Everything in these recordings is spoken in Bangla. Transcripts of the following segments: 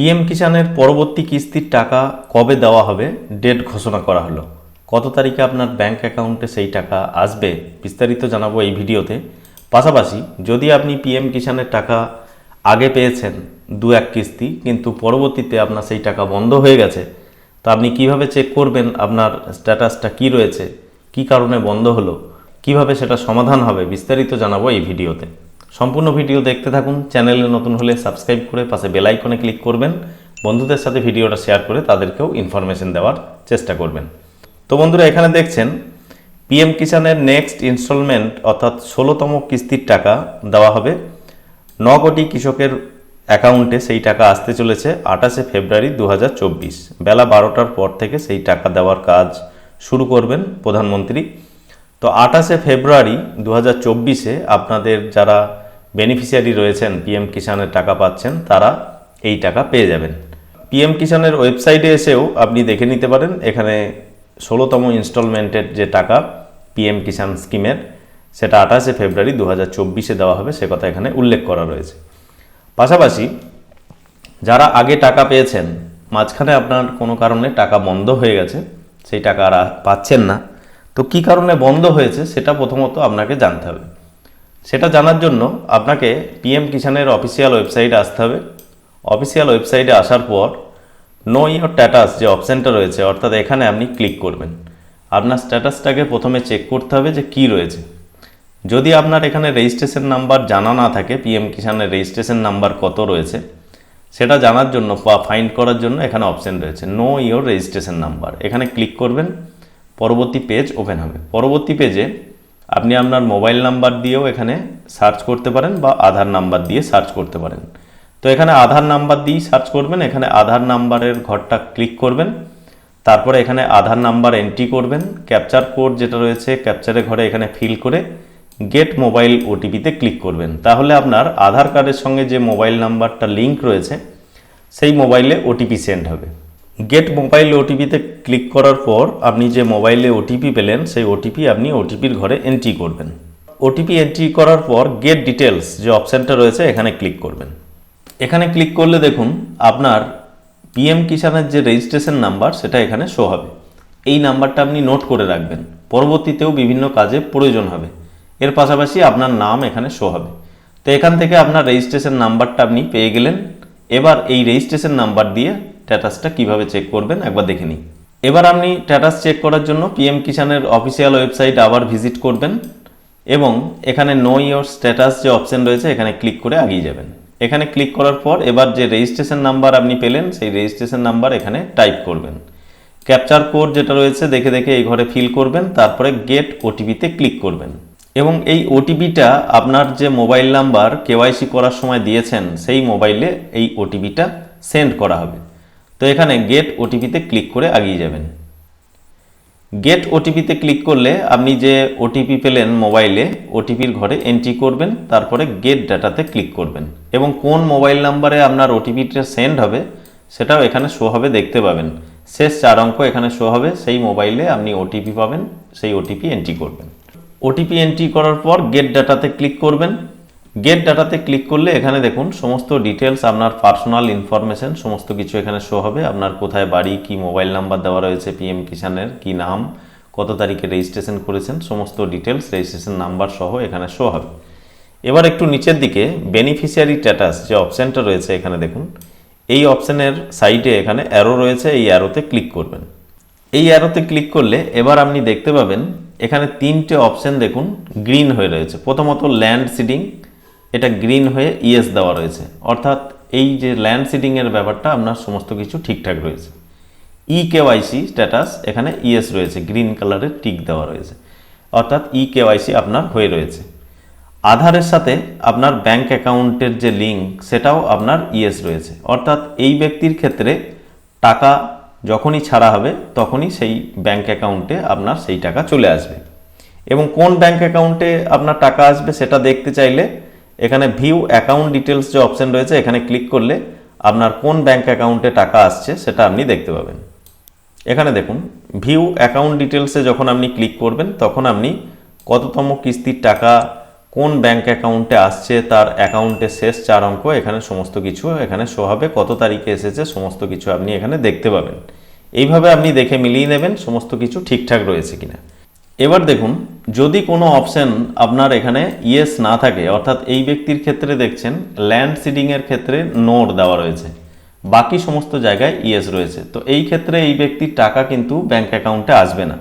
পিএম কিষানের পরবর্তী কিস্তির টাকা কবে দেওয়া হবে? ডেট ঘোষণা করা হলো। কত তারিখে আপনার ব্যাংক অ্যাকাউন্টে সেই টাকা আসবে? বিস্তারিত জানাব এই ভিডিওতে। পাশাপাশি, যদি আপনি পিএম কিষানের টাকা আগে পেয়েছেন দু এক কিস্তি, কিন্তু পরবর্তীতে আপনার সেই টাকা বন্ধ হয়ে গেছে, তো আপনি কীভাবে চেক করবেন? আপনার স্ট্যাটাসটা কি রয়েছে? কি কারণে বন্ধ হলো? কীভাবে সেটা সমাধান হবে? বিস্তারিত জানাব এই ভিডিওতে। সম্পূর্ণ ভিডিও দেখতে থাকুন। চ্যানেলে নতুন হলে সাবস্ক্রাইব করে পাশে বেল আইকনে ক্লিক করবেন। বন্ধুদের সাথে ভিডিওটা শেয়ার করে তাদেরকেও ইনফরমেশন দেওয়ার চেষ্টা করবেন। তো বন্ধুরা, এখানে দেখছেন পিএম কিষানের নেক্সট ইনস্টলমেন্ট অর্থাৎ ষোলোতম কিস্তির টাকা দেওয়া হবে। ন কোটি কৃষকের অ্যাকাউন্টে সেই টাকা আসতে চলেছে আঠাশে ফেব্রুয়ারি দু হাজার চব্বিশ। বেলা বারোটার পর থেকে সেই টাকা দেওয়ার কাজ শুরু করবেন প্রধানমন্ত্রী। তো আঠাশে ফেব্রুয়ারি দু আপনাদের যারা বেনিফিশিয়ারি রয়েছেন পিএম কিষানের টাকা পাচ্ছেন, তারা এই টাকা পেয়ে যাবেন। পিএম কিষানের ওয়েবসাইটে এসেও আপনি দেখে নিতে পারেন, এখানে ষোলোতম ইনস্টলমেন্টের যে টাকা পিএম কিষাণ স্কিমের, সেটা আঠাশে ফেব্রুয়ারি দু হাজার চব্বিশে দেওয়া হবে, সে কথা এখানে উল্লেখ করা রয়েছে। পাশাপাশি যারা আগে টাকা পেয়েছেন, মাঝখানে আপনার কোনো কারণে টাকা বন্ধ হয়ে গেছে, সেই টাকা আর পাচ্ছেন না, তো কী কারণে বন্ধ হয়েছে, সেটা প্রথমত আপনাকে জানতে হবে। সেটা জানার জন্য আপনাকে পিএম কিষানের অফিসিয়াল ওয়েবসাইটে আসতে হবে। অফিসিয়াল ওয়েবসাইটে আসার পর নো ইয়োর স্ট্যাটাস যে অপশানটা রয়েছে, অর্থাৎ এখানে আপনি ক্লিক করবেন। আপনার স্ট্যাটাসটাকে প্রথমে চেক করতে হবে যে কি রয়েছে। যদি আপনার এখানে রেজিস্ট্রেশন নাম্বার জানা না থাকে পিএম কিষানের রেজিস্ট্রেশন নাম্বার কত রয়েছে, সেটা জানার জন্য বা ফাইন্ড করার জন্য এখানে অপশন রয়েছে নো ইয়োর রেজিস্ট্রেশন নাম্বার এখানে ক্লিক করবেন, পরবর্তী পেজ ওপেন হবে। পরবর্তী পেজে আপনি আপনার মোবাইল নাম্বার দিয়েও এখানে সার্চ করতে পারেন বা আধার নাম্বার দিয়ে সার্চ করতে পারেন। তো এখানে আধার নাম্বার দিয়েই সার্চ করবেন, এখানে আধার নাম্বারের ঘরটা ক্লিক করবেন, তারপরে এখানে আধার নাম্বার এন্ট্রি করবেন, ক্যাপচার কোড যেটা রয়েছে ক্যাপচারের ঘরে এখানে ফিল করে গেট মোবাইল ওটিপিতে ক্লিক করবেন। তাহলে আপনার আধার কার্ডের সঙ্গে যে মোবাইল নাম্বারটা লিঙ্ক রয়েছে, সেই মোবাইলে ওটিপি সেন্ড হবে। গেট মোবাইল ওটিপিতে ক্লিক করার পর আপনি যে মোবাইলে ওটিপি পেলেন, সেই ওটিপি আপনি ওটিপির ঘরে এন্ট্রি করবেন। ওটিপি এন্ট্রি করার পর গেট ডিটেলস যে অপশানটা রয়েছে, এখানে ক্লিক করবেন। এখানে ক্লিক করলে দেখুন, আপনার পিএম কিষানের যে রেজিস্ট্রেশন নাম্বার সেটা এখানে শো হবে। এই নাম্বারটা আপনি নোট করে রাখবেন। পরবর্তীতেও বিভিন্ন কাজে প্রয়োজন হবে। এর পাশাপাশি আপনার নাম এখানে শো হবে। তো এখান থেকে আপনার রেজিস্ট্রেশন নাম্বারটা আপনি পেয়ে গেলেন। এবার এই রেজিস্ট্রেশন নাম্বার দিয়ে স্ট্যাটাসটা কীভাবে চেক করবেন? একবার দেখে নিই। এবার আপনি স্ট্যাটাস চেক করার জন্য পিএম কিষানের অফিসিয়াল ওয়েবসাইট আবার ভিজিট করবেন এবং এখানে নো ইয়োর স্ট্যাটাস যে অপশন রয়েছে, এখানে ক্লিক করে আগিয়ে যাবেন। এখানে ক্লিক করার পর এবার যে রেজিস্ট্রেশন নাম্বার আপনি পেলেন, সেই রেজিস্ট্রেশন নাম্বার এখানে টাইপ করবেন। ক্যাপচার কোড যেটা রয়েছে, দেখে দেখে এই ঘরে ফিল করবেন, তারপরে গেট ওটিপিতে ক্লিক করবেন। এবং এই ওটিপিটা আপনার যে মোবাইল নাম্বার কেওয়াইসি করার সময় দিয়েছেন, সেই মোবাইলে এই ওটিপিটা সেন্ড করা হবে। তো এখানে গেট ওটিপিতে ক্লিক করে আগিয়ে যাবেন। গেট ওটিপিতে ক্লিক করলে আপনি যে ওটিপি পেলেন মোবাইলে ওটিপির ঘরে এন্ট্রি করবেন, তারপরে গেট ডাটাতে ক্লিক করবেন এবং কোন মোবাইল নাম্বারে আপনার ওটিপিটা সেন্ড হবে, সেটাও এখানে শো হবে, দেখতে পাবেন। শেষ চার অঙ্ক এখানে শো হবে, সেই মোবাইলে আপনি ওটিপি পাবেন, সেই ওটিপি এন্ট্রি করবেন। ওটিপি এন্ট্রি করার পর গেট ডাটাতে ক্লিক করবেন গেট ডাটাতে ক্লিক করলে এখানে দেখুন সমস্ত ডিটেলস আপনার পার্সোনাল ইনফরমেশন সমস্ত কিছু এখানে শো হবে। আপনার কোথায় বাড়ি, কি মোবাইল নাম্বার দেওয়া রয়েছে পিএম কিষানের কি নাম, কত তারিখে রেজিস্ট্রেশন করেছেন, সমস্ত ডিটেলস রেজিস্ট্রেশন নাম্বার সহ এখানে শো হবে। এবার একটু নিচের দিকে বেনিফিশিয়ারি স্ট্যাটাস যে অপশানটা রয়েছে এখানে দেখুন। এই অপশানের সাইডে এখানে অ্যারো রয়েছে, এই অ্যারোতে ক্লিক করবেন। এই অ্যারোতে ক্লিক করলে এবার আপনি দেখতে পাবেন, এখানে তিনটে অপশান দেখুন গ্রিন হয়ে রয়েছে। প্রথমত ল্যান্ড সিডিং এটা গ্রিন হয়ে ইএস দেওয়া রয়েছে। অর্থাৎ এই যে ল্যান্ড সিডিংয়ের ব্যাপারটা আপনার সমস্ত কিছু ঠিকঠাক রয়েছে। ই কেওয়াইসি স্ট্যাটাস এখানে ইএস রয়েছে গ্রিন কালারের টিক দেওয়া রয়েছে। অর্থাৎ ই কেওয়াইসি আপনার হয়ে রয়েছে। আধারের সাথে আপনার ব্যাংক অ্যাকাউন্টের যে লিঙ্ক সেটাও আপনার ইএস রয়েছে। অর্থাৎ এই ব্যক্তির ক্ষেত্রে টাকা যখনই ছাড়া হবে, তখনই সেই ব্যাংক অ্যাকাউন্টে আপনার সেই টাকা চলে আসবে। এবং কোন ব্যাংক অ্যাকাউন্টে আপনার টাকা আসবে, সেটা দেখতে চাইলে এখানে ভিউ অ্যাকাউন্ট ডিটেলস যে অপশন রয়েছে, এখানে ক্লিক করলে আপনার কোন ব্যাঙ্ক অ্যাকাউন্টে টাকা আসছে সেটা আপনি দেখতে পাবেন। এখানে দেখুন ভিউ অ্যাকাউন্ট ডিটেলসে যখন আপনি ক্লিক করবেন, তখন আপনি কততম কিস্তির টাকা, কোন ব্যাঙ্ক অ্যাকাউন্টে আসছে, তার অ্যাকাউন্টের শেষ চার অঙ্ক, এখানে সমস্ত কিছু, এখানে শো হবে, কত তারিখে এসেছে, সমস্ত কিছু আপনি এখানে দেখতে পাবেন। এইভাবে আপনি দেখে মিলিয়ে নেবেন, সমস্ত কিছু ঠিকঠাক রয়েছে কিনা। এবার দেখুন, যদি কোনো অপশন আপনার এখানে ইয়েস না থাকে, অর্থাৎ এই ব্যক্তির ক্ষেত্রে দেখছেন ল্যান্ড সিডিংয়ের ক্ষেত্রে নোট দেওয়া রয়েছে। বাকি সমস্ত জায়গায় ইয়েস রয়েছে। তো এই ক্ষেত্রে এই ব্যক্তির টাকা কিন্তু ব্যাংক অ্যাকাউন্টে আসবে না।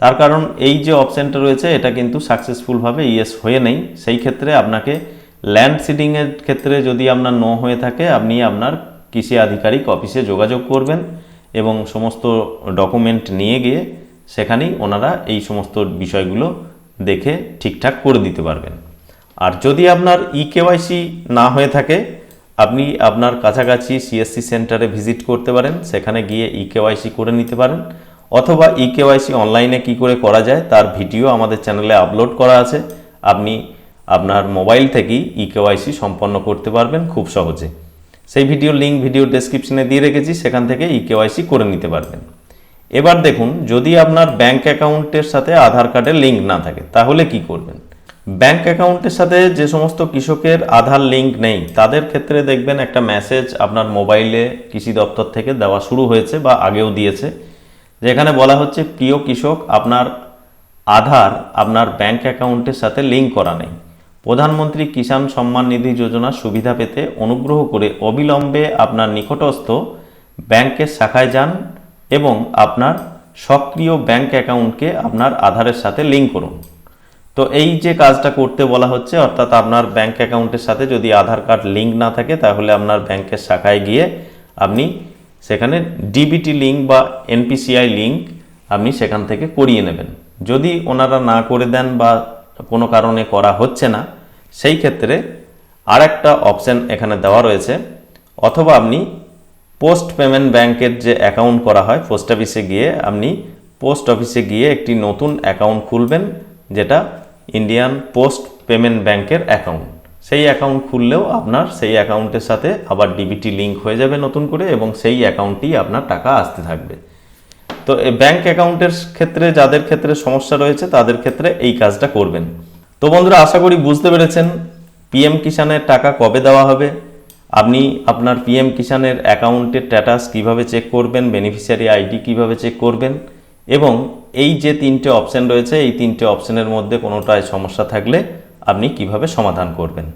তার কারণ এই যে অপশনটা রয়েছে, এটা কিন্তু সাকসেসফুলভাবে ইয়েস হয়ে নেই। সেই ক্ষেত্রে আপনাকে ল্যান্ড সিডিংয়ের ক্ষেত্রে যদি আপনার নো হয়ে থাকে, আপনি আপনার কৃষি আধিকারিক অফিসে যোগাযোগ করবেন এবং সমস্ত ডকুমেন্ট নিয়ে গিয়ে সেখানেই ওনারা এই সমস্ত বিষয়গুলো দেখে ঠিকঠাক করে দিতে পারবেন। আর যদি আপনার ই কেওয়াইসি না হয়ে থাকে, আপনি আপনার কাছাকাছি সিএসসি সেন্টারে ভিজিট করতে পারেন, সেখানে গিয়ে ই কেওয়াইসি করে নিতে পারেন। অথবা ই কেওয়াইসি অনলাইনে কি করে করা যায়, তার ভিডিও আমাদের চ্যানেলে আপলোড করা আছে। আপনি আপনার মোবাইল থেকেই ই কেওয়াইসি সম্পন্ন করতে পারবেন খুব সহজে। সেই ভিডিও লিঙ্ক ভিডিও ডেসক্রিপশনে দিয়ে রেখেছি, সেখান থেকে ই কেওয়াইসি করে নিতে পারবেন। এবার দেখুন, যদি আপনার ব্যাংক অ্যাকাউন্টের সাথে আধার কার্ডের লিঙ্ক না থাকে, তাহলে কি করবেন? ব্যাংক অ্যাকাউন্টের সাথে যে সমস্ত কৃষকের আধার লিঙ্ক নেই, তাদের ক্ষেত্রে দেখবেন একটা মেসেজ আপনার মোবাইলে কৃষি দপ্তর থেকে দেওয়া শুরু হয়েছে বা আগেও দিয়েছে, যেখানে বলা হচ্ছে, প্রিয় কৃষক, আপনার আধার আপনার ব্যাংক অ্যাকাউন্টের সাথে লিঙ্ক করা নেই। প্রধানমন্ত্রী কিষাণ সম্মান নিধি যোজনার সুবিধা পেতে অনুগ্রহ করে অবিলম্বে আপনার নিকটস্থ ব্যাংকের শাখায় যান এবং আপনার সক্রিয় ব্যাংক অ্যাকাউন্টকে আপনার আধারের সাথে লিঙ্ক করুন। তো এই যে কাজটা করতে বলা হচ্ছে, অর্থাৎ আপনার ব্যাংক অ্যাকাউন্টের সাথে যদি আধার কার্ড লিঙ্ক না থাকে, তাহলে আপনার ব্যাংকের শাখায় গিয়ে আপনি সেখানে ডিবিটি লিঙ্ক বা এনপিসিআই লিঙ্ক আপনি সেখান থেকে করিয়ে নেবেন। যদি ওনারা না করে দেন বা কোনো কারণে করা হচ্ছে না, সেই ক্ষেত্রে আরেকটা অপশন এখানে দেওয়া রয়েছে, অথবা আপনি পোস্ট পেমেন্ট ব্যাংকের যে অ্যাকাউন্ট করা হয়, পোস্ট অফিসে গিয়ে আপনি পোস্ট অফিসে গিয়ে একটি নতুন অ্যাকাউন্ট খুলবেন, যেটা ইন্ডিয়ান পোস্ট পেমেন্ট ব্যাংকের অ্যাকাউন্ট। সেই অ্যাকাউন্ট খুললেও আপনার সেই অ্যাকাউন্টের সাথে আবার ডিবিটি লিঙ্ক হয়ে যাবে নতুন করে এবং সেই অ্যাকাউন্টেই আপনার টাকা আসতে থাকবে। তো ব্যাংক অ্যাকাউন্টের ক্ষেত্রে, যাদের ক্ষেত্রে সমস্যা রয়েছে, তাদের ক্ষেত্রে এই কাজটা করবেন। তো বন্ধুরা, আশা করি বুঝতে পেরেছেন, পিএম কিষানের টাকা কবে দেওয়া হবে? আপনি আপনার পিএম কিষানের অ্যাকাউন্টের স্ট্যাটাস কীভাবে চেক করবেন বেনিফিশিয়ারি আইডি কীভাবে চেক করবেন এবং এই যে তিনটে অপশন রয়েছে, এই তিনটে অপশানের মধ্যে কোনোটায় সমস্যা থাকলে আপনি কীভাবে সমাধান করবেন।